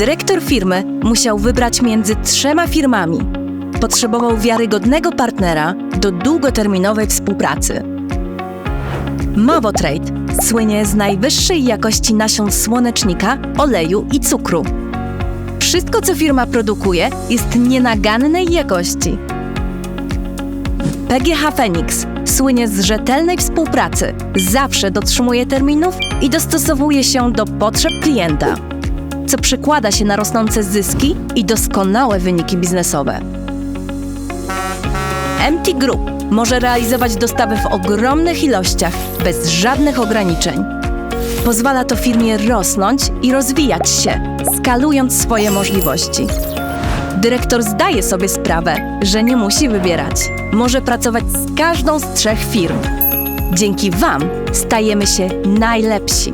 Dyrektor firmy musiał wybrać między trzema firmami. Potrzebował wiarygodnego partnera do długoterminowej współpracy. Mowotrade słynie z najwyższej jakości nasion słonecznika, oleju i cukru. Wszystko, co firma produkuje, jest nienagannej jakości. PGH Phoenix słynie z rzetelnej współpracy, zawsze dotrzymuje terminów i dostosowuje się do potrzeb klienta, co przekłada się na rosnące zyski i doskonałe wyniki biznesowe. MT Group może realizować dostawy w ogromnych ilościach bez żadnych ograniczeń. Pozwala to firmie rosnąć i rozwijać się, skalując swoje możliwości. Dyrektor zdaje sobie sprawę, że nie musi wybierać. Może pracować z każdą z trzech firm. Dzięki Wam stajemy się najlepsi.